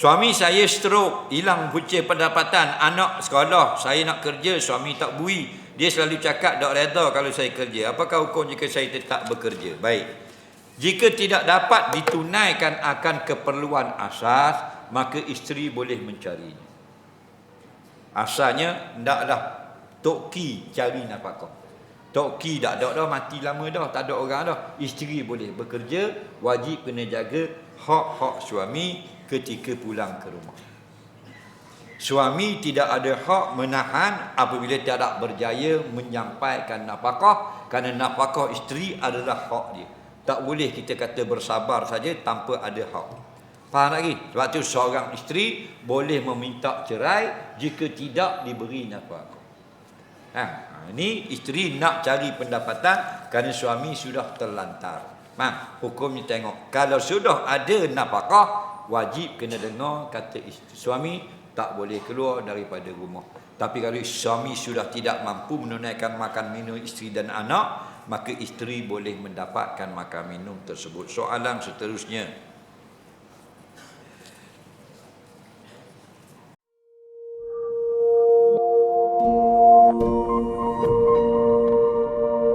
Suami saya stroke, hilang punca pendapatan, anak sekolah, saya nak kerja, suami tak bui. Dia selalu cakap tak reda kalau saya kerja. Apakah hukum jika saya tetap bekerja? Baik. Jika tidak dapat ditunaikan akan keperluan asas, maka isteri boleh mencarinya. Asalnya, ndaklah Tok Ki cari nafkah. Tok Ki tak ada dah, mati lama dah, tak ada orang dah. Isteri boleh bekerja, wajib kena jaga hak-hak suami ketika pulang ke rumah. Suami tidak ada hak menahan apabila tidak berjaya menyampaikan nafkah kerana nafkah isteri adalah hak dia. Tak boleh kita kata bersabar saja tanpa ada hak. Faham lagi? Sebab tu seorang isteri boleh meminta cerai jika tidak diberi nafkah. Ha, ini isteri nak cari pendapatan kerana suami sudah terlantar. Ha, hukumnya tengok. Kalau sudah ada nafkah, wajib kena dengar kata isteri. Suami tak boleh keluar daripada rumah. Tapi kalau suami sudah tidak mampu menunaikan makan minum isteri dan anak, maka isteri boleh mendapatkan makan minum tersebut. Soalan seterusnya,